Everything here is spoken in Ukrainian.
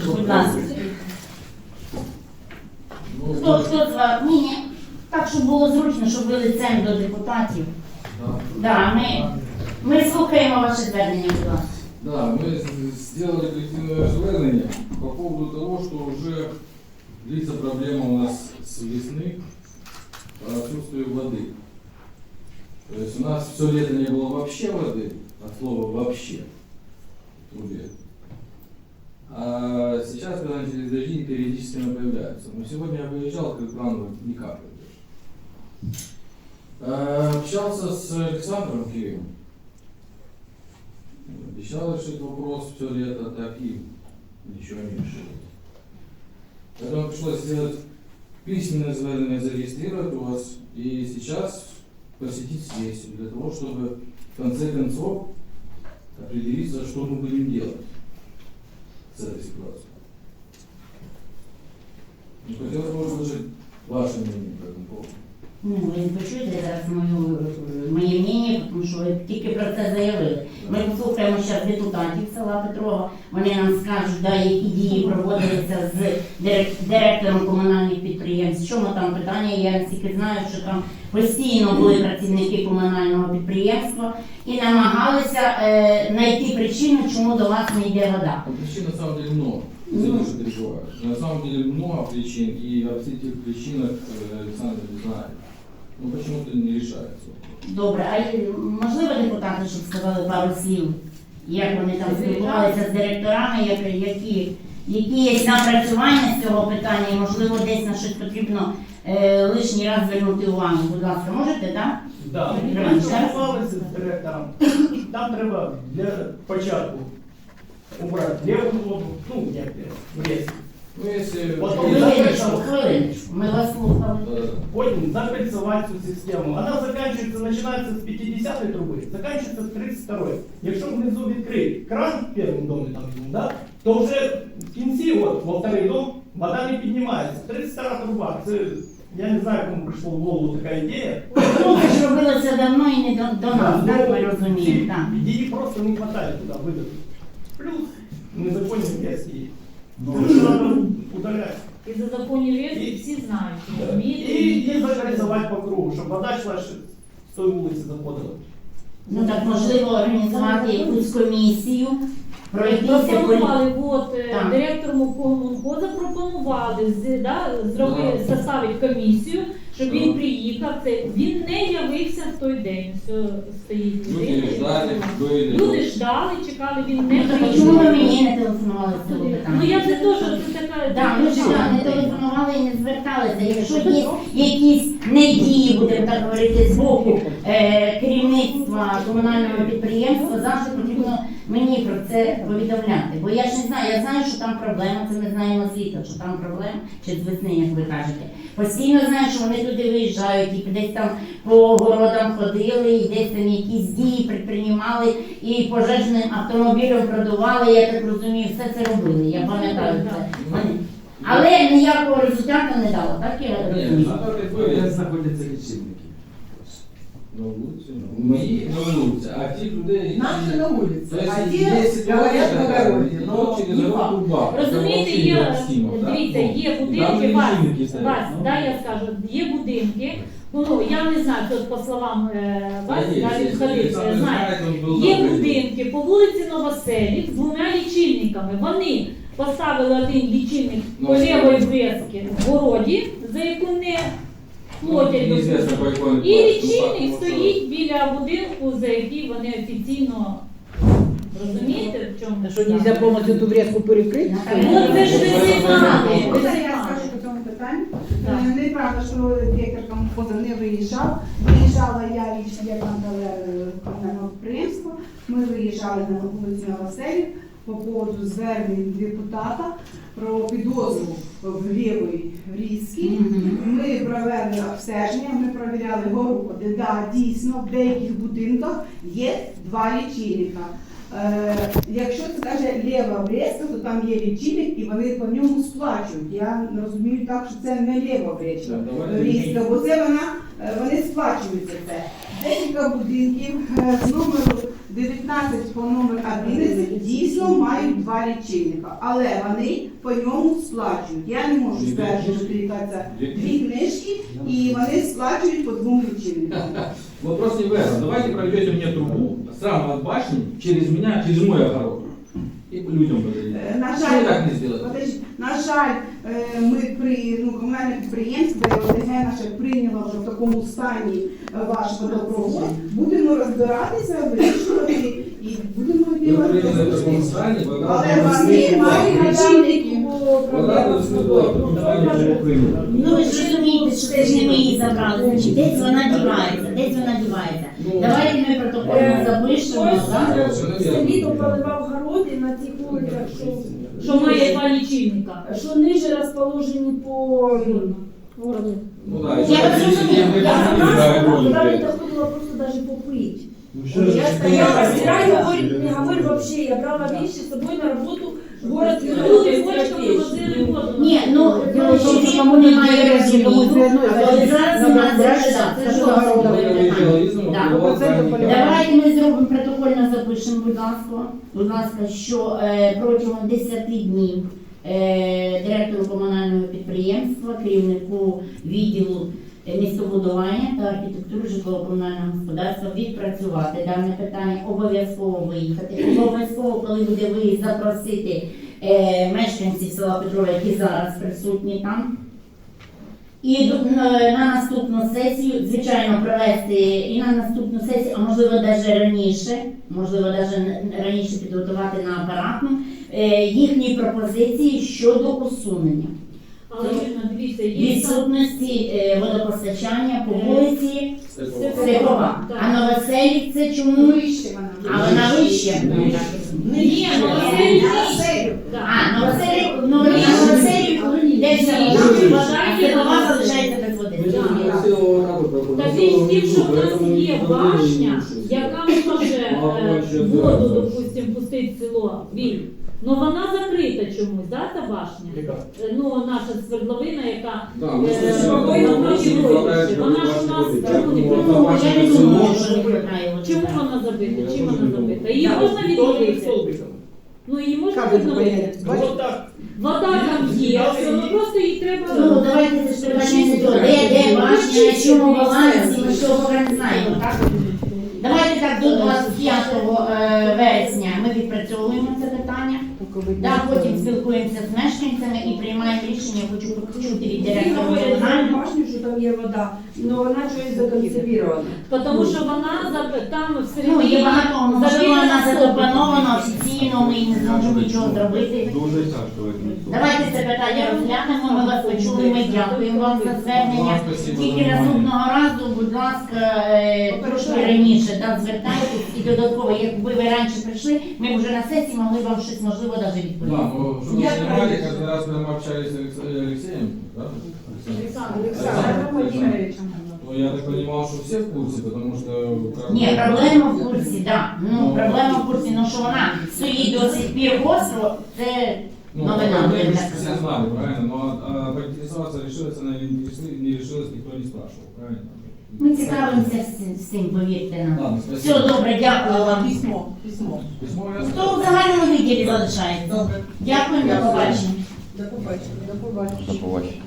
Будь ласка. Ну, Хто, хто з вас? Ні, ні. Так, щоб було зручно, щоб ви лицем до депутатів. да. Да, ми, ми слухаємо ваше звернення, будь ласка. Да, мы с- сделали коллективное звернение по поводу того, что уже длится проблема у нас с весны по отсутствию воды. То есть у нас все лето не было вообще воды, от слова вообще в трубе. А сейчас, когда начались дожди, периодически она появляется. Но сегодня я выезжал, как капает даже. А, Общался с Александром Киевым. Обещал решить вопрос все лето, так и ничего не решил. Поэтому пришлось сделать письменное звернение, зарегистрировать у вас и сейчас посетить сессию для того, чтобы в конце концов определиться, что мы будем делать с этой ситуацией. Ну, хотелось бы услышать ваше мнение по этому поводу. Ну, ви почуєте зараз мою, моє мнення, тому що ви тільки про це заявили. Ми послухаємо зараз депутатів села Петрова, вони нам скажуть, да, які дії проводилися з дирек- директором комунальних підприємств. В чому там питання? Я наскільки знаю, що там постійно були працівники комунального підприємства і намагалися е, знайти причину, чому до вас не йде вода. Ну, Причин на самом деле много. Извините, что переживаю. На самом деле много причин, и о всех этих причинах э, Александр не знает. Но почему-то не решается. Добре, а й- можливо депутати, щоб сказали пару слів, як вони там спілкувалися з директорами, як- які, які є напрацювання з цього питання, і можливо десь на щось потрібно е, лишній раз звернути увагу. Будь ласка, можете, так? Да, ми спілкувалися з директором. Там треба для початку убрати ліву воду, ну як в ліс. Ну, если... Вот если- Хвилиночку, хвилиночку, ми вас слухали. Да-да-да. Потім запрацювати цю систему. Вона закінчується, починається з 50-ї труби, закінчується з 32-ї. Якщо внизу відкрити кран в першому домі, там, да, то вже в кінці, от, во вторий дом, вода не піднімається. 32 труба. Це, я не знаю, кому прийшла в голову така ідея. Ну, ви ж робили це давно і не до, до нас, так ми розуміємо. Так. Її просто не вистачає туди видати. Плюс незаконні версії. Ну, І за законні І- всі знають. І, розумієте? І, і організувати по кругу, щоб вода йшла ще з тої вулиці заходила. Ну так можливо організувати якусь комісію, пройтися по Пропонували, от Так. директору комунхо запропонували з- да, зробити Да. составити комісію, щоб Да. він приїхав. Це він не явився в той день. Все стоїть Люди людина. ждали, были. Люди ждали, чекали, він не А Чому ви приїхав. мені не телефонували з цього питання? Ну я це теж це така. Так, ми ж да, не телефонували і не зверталися. Якщо є якісь недії, будемо так говорити, з боку е, керівництва комунального підприємства, завжди потрібно мені про це повідомляти. Бо я ж не знаю, я знаю, що там проблема, це ми знаємо з літа, що там проблема, чи з весни, як ви кажете. Постійно знаю, що вони туди виїжджають, і десь там по городам ходили, і десь там якісь дії предприймали, і пожежним автомобілем продували, я так розумію, все це робили. Я пам'ятаю це. Але ніякого результату не дало, так я розумію? знаходяться лічильники? На вулиці, ну, на вулиці, а тих людей... Наши на улице, а те говорят на когда но через не факт. Розумієте, є, дивіться, Ну, є будинки, вас, вас, ну. да, я скажу, є будинки, ну, я не знаю, тут по словам е, вас, я якщо відходив, Олександр знаю. Є будинки по вулиці Новоселів з двома лічильниками. Вони поставили один лічильник по Ну, лівої врезки в городі, за яку не платять. Ну, по якому І лічильник ну, стоїть біля будинку, за який вони офіційно розумієте, в чому? Що нельзя повністю ту врезку перекрити? Ну, це ж ви всі знаєте. ви Можна всі я скажу по цьому питанню? Так. Е, Неправда, що директор комфоза не виїжджав. Виїжджала я лічно, як нам дали е, комунального підприємства. Ми виїжджали на вулицю Новоселів по поводу звернень депутата про підозру в лівій врізці. Мгм. Ми провели обстеження, ми провіряли городи. Да, дійсно, в деяких будинках є два лічильника. Е, якщо це каже ліва обрізка, то там є лічильник і вони по ньому сплачують. Я розумію так, що це не ліва обрізка, Так, бо це вона, е, вони сплачують за це. Декілька будинків е, з номеру 19 по номер 11 дійсно мають два лічильника, але вони по ньому сплачують. Я не можу стверджувати, яка це Дві книжки, і вони сплачують по двом лічильникам. Вопрос не в этом. Давайте проведете мне трубу сразу от башни через меня, через мой огород. И людям подадите. На жаль, так не? Подожди, на жаль, е, ми при ну, комунальне підприємство ОТГ наше прийняло вже в такому стані е, ваш водопровод. Будемо розбиратися, вирішувати будемо Вы приняли в таком робити. стане, вода Але вони мають лічильники. Вода не была в таком стане, что приняли. Ну ви ж розумієте, що це ж не ми її забрали, значить десь вона дівається, десь вона дівається. Давайте ми протокольно запишемо, так? Селі то проливав городи на тих вулицях, що, Що має два лічильника. що ниже розположені по городу. Ну да, Я если вас если разумею. не Я выделили, да, туди огонь, не блядь. доходила просто даже попить. Ну, Я стояла, стираю, говорю, не говорю вообще, я брала вещи с собой на работу, в город Люди бочками возили воду. Ні, ну чоловік кому немає немає розуміння, комусь все одно, але зараз у нас брати, це полегче. Давайте ми зробимо протокольно запишемо, будь ласка, будь ласка, що е, протягом 10 днів е, директору комунального підприємства, керівнику містобудування та архітектури житлово-комунального господарства відпрацювати дане питання, обов'язково виїхати. Обов'язково, коли буде виїзд, запросити е, мешканців села Петрова, які зараз присутні там. І на, на наступну сесію, звичайно, провести і на наступну сесію, а можливо навіть раніше, можливо, навіть раніше підготувати на апаратну е, їхні пропозиції щодо усунення Але Ірина, дивіться, є там... відсутності е, водопостачання по вулиці Степова. А Новоселів це чому? Вище вона. А вона вище. Ні, це Серію. А, десь вода, а Степова залишається без води. Та більш тим, що в нас є башня, яка може е, воду, допустим, пустити в село. Віль. Ну вона закрита чомусь, да, та башня? Яка? Е, Ну, наша свердловина, яка Да, мы Э, слышали, ну, что ну, вопросы не ну, хватает ну, воды она ж в у нас вашей там воде. не Поэтому Ну, ваша я не село- думаю, що не хватає води. чому вона забита? Чим Я вона теж не забита? думаю. Її Так, можна столбик відновити? столбиком. Ну її можна Как это відновити? понять? Ну, вот так. Вода там є, все одно просто її треба. Ну, давайте це ж питання не до де, де башня, на чому балансі, ми що поки не знаємо, так? Давайте так до 25 е, вересня ми відпрацьовуємо питання. Да, потім спілкуємося з мешканцями і приймаємо рішення, хочу почути від директора башню, що там є вода, але вона щось законсервірована. Тому що вона за- там Ну, всередині є багато, можливо, вона забита запланована офіційно, ми не зможемо нічого зробити. Дуже тяжко. Давайте це питання розглянемо, ми вас почули, ми дякуємо вам за звернення. Тільки наступного разу, будь ласка, е, трошки раніше да, звертайтесь і додатково, якби ви раніше прийшли, ми б вже на сесії могли вам щось можливо навіть Да, відповісти. ну, чтобы вы Я понимали, правильно. каждый раз, когда мы общались с Алекс- Алексеем, да? Александр? Олександр Володимировичем. Ну, я так понимал, что все в курсе, потому что... как Ні, бы- проблема в курсі, да. Ну, проблема в курсі, ну що вона стоїть до сих пір гостро, це Ну, новина. мы будемо так все казати. знали, правильно? Но а, поинтересоваться, решилась она или не решилась, не решилась, никто не спрашивал, правильно? Ми цікавимося всім- повірте нам. Ладно, Все спасибо. добре, дякую вам. Письмо. Письмо. Письмо я Хто в загальному відділі залишається? Дякую, до побачення. До побачення. До побачення. Побачення.